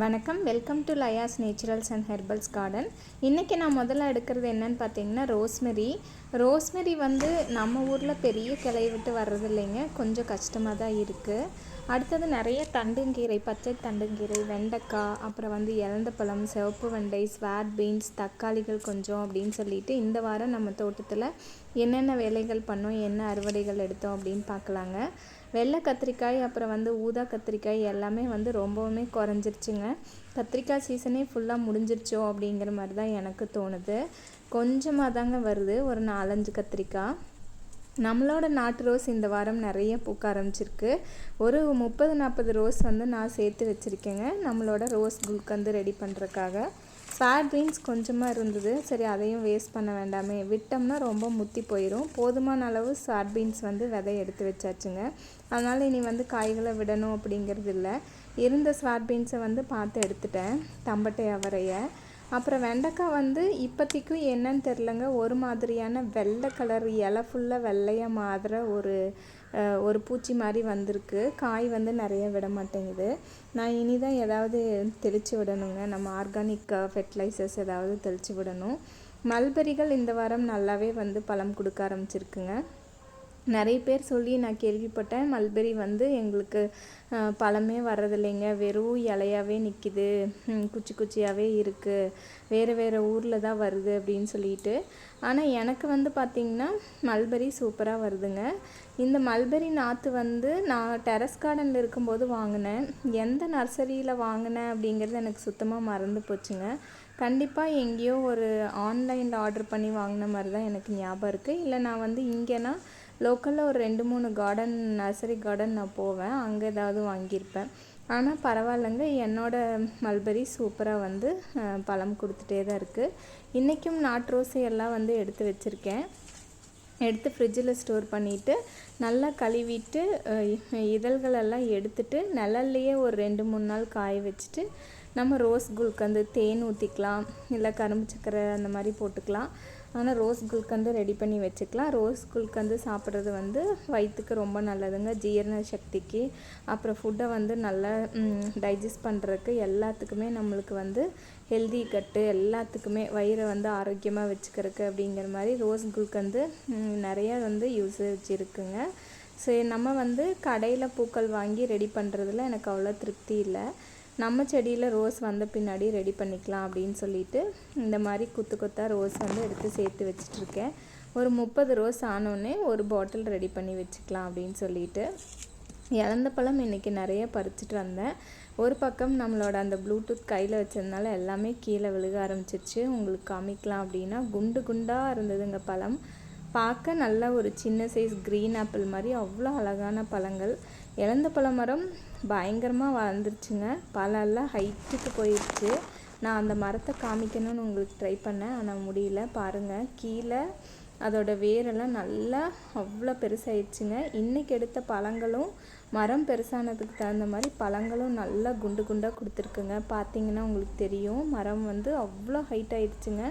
வணக்கம். Welcome to Laya's naturals and herbals garden இன்றைக்கி நான் முதல்ல எடுக்கிறது என்னன்னு பார்த்தீங்கன்னா ரோஸ்மெரி. ரோஸ்மெரி வந்து நம்ம ஊரில் பெரிய கிளைய விட்டு வர்றது இல்லைங்க. கொஞ்சம் கஷ்டமாக தான் இருக்குது அடுத்தது நிறைய தண்டுங்கீரை பச்சை தண்டுங்கீரை வெண்டைக்காய் அப்புறம் வந்து இலந்தப்பழம் சிவப்பு வெண்டை ஸ்வாட் பீன்ஸ் தக்காளிகள் கொஞ்சம் அப்படின்னு சொல்லிட்டு இந்த வாரம் நம்ம தோட்டத்தில் என்னென்ன வேலைகள் பண்ணோம் என்ன அறுவடைகள் எடுத்தோம் அப்படின்னு பார்க்கலாங்க. வெள்ளை கத்திரிக்காய் அப்புறம் வந்து ஊதா கத்திரிக்காய் எல்லாமே வந்து ரொம்பவுமே குறைஞ்சிருச்சுங்க. கத்திரிக்காய் சீசனே ஃபுல்லாக முடிஞ்சிருச்சோ அப்படிங்கிற மாதிரி தான் எனக்கு தோணுது. கொஞ்சமாக தாங்க வருது ஒரு நாலஞ்சு கத்திரிக்காய். நம்மளோட நாட்டு ரோஸ் இந்த வாரம் நிறைய பூக்க ஆரம்பிச்சிருக்கு. ஒரு முப்பது நாற்பது ரோஸ் வந்து நான் சேர்த்து வச்சுருக்கேங்க. நம்மளோட ரோஸ் குல்கந்து ரெடி பண்ணுறக்காக ஃபேட் பீன்ஸ் கொஞ்சமாக இருந்தது. சரி அதையும் வேஸ்ட் பண்ண வேண்டாமே. விட்டோம்னா ரொம்ப முத்தி போயிடும் போதுமான அளவு சாட் பீன்ஸ் வந்து விதை எடுத்து வச்சாச்சுங்க. அதனால் இனி வந்து காய்களை விடணும் அப்படிங்கிறது இல்லை இருந்த ஸ்வாட் பீன்ஸை வந்து பார்த்து எடுத்துட்டேன். தம்பட்டை அவரையை. அப்புறம் வெண்டைக்காய் வந்து இப்போதைக்கும் என்னன்னு தெரிலங்க ஒரு மாதிரியான வெள்ளை கலர் இலை ஃபுல்லாக வெள்ளையாக மாதிரி ஒரு ஒரு பூச்சி மாதிரி வந்திருக்கு. காய் வந்து நிறைய விட மாட்டேங்குது. நான் இனி தான் ஏதாவது தெளித்து விடணுங்க. நம்ம ஆர்கானிக் ஃபெர்டிலைசர்ஸ் ஏதாவது தெளித்து விடணும். மல்பெரிகள் இந்த வாரம் நல்லாவே வந்து பழம் கொடுக்க ஆரம்பிச்சிருக்குங்க. நிறைய பேர் சொல்லி நான் கேள்விப்பட்டேன். மல்பெரி வந்து எங்களுக்கு பழமே வர்றதில்லைங்க. வெறும் இலையாவே நிற்கிது குச்சி குச்சியாகவே இருக்குது வேறு வேறு ஊரில் தான் வருது அப்படின்னு சொல்லிட்டு. ஆனால் எனக்கு வந்து பார்த்திங்கன்னா மல்பெரி சூப்பராக வருதுங்க. இந்த மல்பெரி நாற்று வந்து நான் டெரஸ் கார்டனில் இருக்கும்போது வாங்கினேன். எந்த நர்சரியில் வாங்கினேன் அப்படிங்கிறது எனக்கு சுத்தமாக மறந்து போச்சுங்க. கண்டிப்பாக எங்கேயோ ஒரு ஆன்லைனில் ஆர்டர் பண்ணி வாங்கின மாதிரி தான் எனக்கு ஞாபகம் இருக்குது இல்லை நான் வந்து இங்கேனா லோக்கலில் ஒரு ரெண்டு மூணு கார்டன் நர்சரி கார்டன் நான் போவேன். அங்கே ஏதாவது வாங்கியிருப்பேன். ஆனால் பரவாயில்லைங்க. என்னோடய மல்பெரி சூப்பராக வந்து பழம் கொடுத்துட்டே தான் இருக்குது இன்றைக்கும் நாட்டு ரோஸை எல்லாம் வந்து எடுத்து வச்சுருக்கேன். எடுத்து ஃப்ரிட்ஜில் ஸ்டோர் பண்ணிவிட்டு நல்லா கழுவிட்டு இதழ்களெல்லாம் எடுத்துட்டு நிழல்லையே ஒரு ரெண்டு மூணு நாள் காய வச்சுட்டு நம்ம ரோஸ் குல்கந்து தேன் ஊற்றிக்கலாம் இல்லை கரும்பு சக்கரை அந்த மாதிரி போட்டுக்கலாம். ஆனால் ரோஸ் குல்கந்து ரெடி பண்ணி வச்சுக்கலாம். ரோஸ் குல்கந்து சாப்பிட்றது வந்து வயிற்றுக்கு ரொம்ப நல்லதுங்க. ஜீரண சக்திக்கு. அப்புறம் ஃபுட்டை வந்து நல்லா டைஜஸ்ட் பண்ணுறதுக்கு எல்லாத்துக்குமே நம்மளுக்கு வந்து ஹெல்தி கட்டு எல்லாத்துக்குமே வயிறை வந்து ஆரோக்கியமாக வச்சுக்கிறதுக்கு அப்படிங்கிற மாதிரி ரோஸ் குல்கந்து நிறையா வந்து யூசேஜ் இருக்குங்க. சரி நம்ம வந்து கடையில் பூக்கள் வாங்கி ரெடி பண்ணுறதுல எனக்கு அவ்வளோ திருப்தி இல்லை. நம்ம செடியில் ரோஸ் வந்த பின்னாடி ரெடி பண்ணிக்கலாம் அப்படின்னு சொல்லிட்டு இந்த மாதிரி குத்து கொத்தாக ரோஸ் வந்து எடுத்து சேர்த்து வச்சிட்ருக்கேன். ஒரு முப்பது ரோஸ் ஆனோடனே ஒரு பாட்டில் ரெடி பண்ணி வச்சுக்கலாம் அப்படின்னு சொல்லிட்டு. இழந்த பழம் இன்றைக்கி நிறைய பறிச்சிட்டு வந்தேன். ஒரு பக்கம் நம்மளோட அந்த ப்ளூடூத் கையில் வச்சதுனால எல்லாமே கீழே விழுக ஆரம்பிச்சிருச்சு. உங்களுக்கு காமிக்கலாம் அப்படின்னா குண்டு குண்டாக இருந்ததுங்க பழம். பார்க்க நல்ல ஒரு சின்ன சைஸ் க்ரீன் ஆப்பிள் மாதிரி அவ்வளோ அழகான பழங்கள். இழந்த பழ மரம் பயங்கரமாக வளர்ந்துருச்சுங்க. பழம்லாம் ஹைட்டுக்கு போயிடுச்சு நான் அந்த மரத்தை காமிக்கணும்னு உங்களுக்கு ட்ரை பண்ணேன். ஆனால் முடியல. பாருங்கள் கீழே அதோட வேரெல்லாம் நல்லா அவ்வளோ பெருசாயிடுச்சுங்க. இன்றைக்கி எடுத்த பழங்களும் மரம் பெருசானதுக்கு தகுந்த மாதிரி பழங்களும் நல்லா குண்டு குண்டாக கொடுத்துருக்குங்க. பார்த்தீங்கன்னா உங்களுக்கு தெரியும் மரம் வந்து அவ்வளோ ஹைட் ஆயிடுச்சுங்க.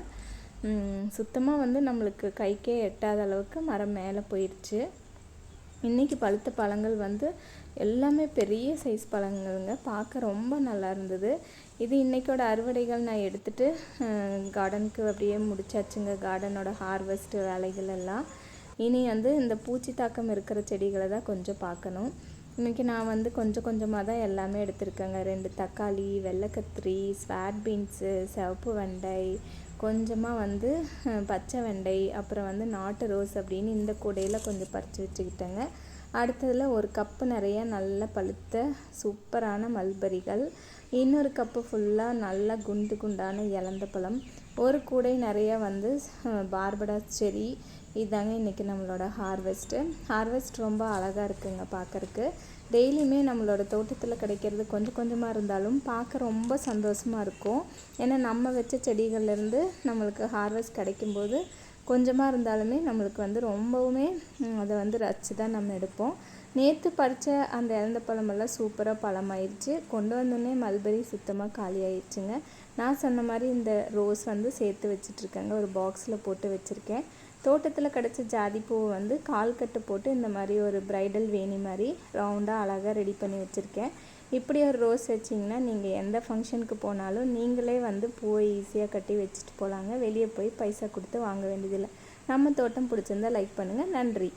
சுத்தமாக வந்து நம்மளுக்கு கைக்கே எட்டாத அளவுக்கு மரம் மேலே போயிடுச்சு இன்றைக்கி பழுத்த பழங்கள் வந்து எல்லாமே பெரிய சைஸ் பழங்கள்ங்க. பார்க்க ரொம்ப நல்லா இருந்தது. இது இன்றைக்கோட அறுவடைகள் நான் எடுத்துகிட்டு கார்டனுக்கு அப்படியே முடிச்சாச்சுங்க. கார்டனோட ஹார்வெஸ்ட் வேலைகள் எல்லாம். இனி வந்து இந்த பூச்சி தாக்கம் இருக்கிற செடிகளை தான் கொஞ்சம் பார்க்கணும். இன்றைக்கி நான் வந்து கொஞ்சம் கொஞ்சமாக தான் எல்லாமே எடுத்திருக்கேங்க. ரெண்டு தக்காளி வெள்ளைக்கத்திரி ஸ்வாட் பீன்ஸு சிவப்பு வெண்டை கொஞ்சமாக வந்து பச்சை வெண்டை அப்புறம் வந்து நாட்டு ரோஸ் அப்படின்னு இந்த கூடையில் கொஞ்சம் பறித்து வச்சுக்கிட்டேங்க. அடுத்ததில் ஒரு கப்பு நிறைய நல்ல பழுத்த சூப்பரான மல்பரிகள் இன்னொரு கப்பு ஃபுல்லாக நல்லா குண்டு குண்டான இலந்த பழம் ஒரு கூடை நிறைய வந்து பார்படா செடி இதாங்க இன்றைக்கி நம்மளோட ஹார்வெஸ்ட்டு ஹார்வெஸ்ட் ரொம்ப அழகாக இருக்குங்க பார்க்குறக்கு டெய்லியுமே நம்மளோட தோட்டத்தில் கிடைக்கிறது கொஞ்சம் கொஞ்சமாக இருந்தாலும் பார்க்க ரொம்ப சந்தோஷமாக இருக்கும். ஏன்னா நம்ம வச்ச செடிகள்லேருந்து நம்மளுக்கு ஹார்வெஸ்ட் கிடைக்கும்போது கொஞ்சமாக இருந்தாலுமே நம்மளுக்கு வந்து ரொம்பவுமே அதை வந்து ரச்சு தான் நம்ம எடுப்போம். நேற்று பறித்த அந்த இறந்த பழமெல்லாம் சூப்பராக பழமாயிருச்சு. கொண்டு வந்தோடனே மல்பெரி சுத்தமாக காலி ஆயிடுச்சுங்க நான் சொன்ன மாதிரி இந்த ரோஸ் வந்து சேர்த்து வச்சிட்ருக்கேங்க. ஒரு பாக்ஸில் போட்டு வச்சுருக்கேன். தோட்டத்தில் கிடச்ச ஜாதி பூவை வந்து கால் கட்டு போட்டு இந்த மாதிரி ஒரு ப்ரைடல் வேணி மாதிரி ரவுண்டாக அழகாக ரெடி பண்ணி வச்சுருக்கேன். இப்படி ஒரு ரோஸ் வச்சிங்கன்னா நீங்கள் எந்த ஃபங்க்ஷனுக்கு போனாலும் நீங்களே வந்து பூவை ஈஸியாக கட்டி வச்சுட்டு போகலாங்க வெளியே போய் பைசா கொடுத்து வாங்க வேண்டியதில்லை. நம்ம தோட்டம் பிடிச்சிருந்தா லைக் பண்ணுங்கள் நன்றி.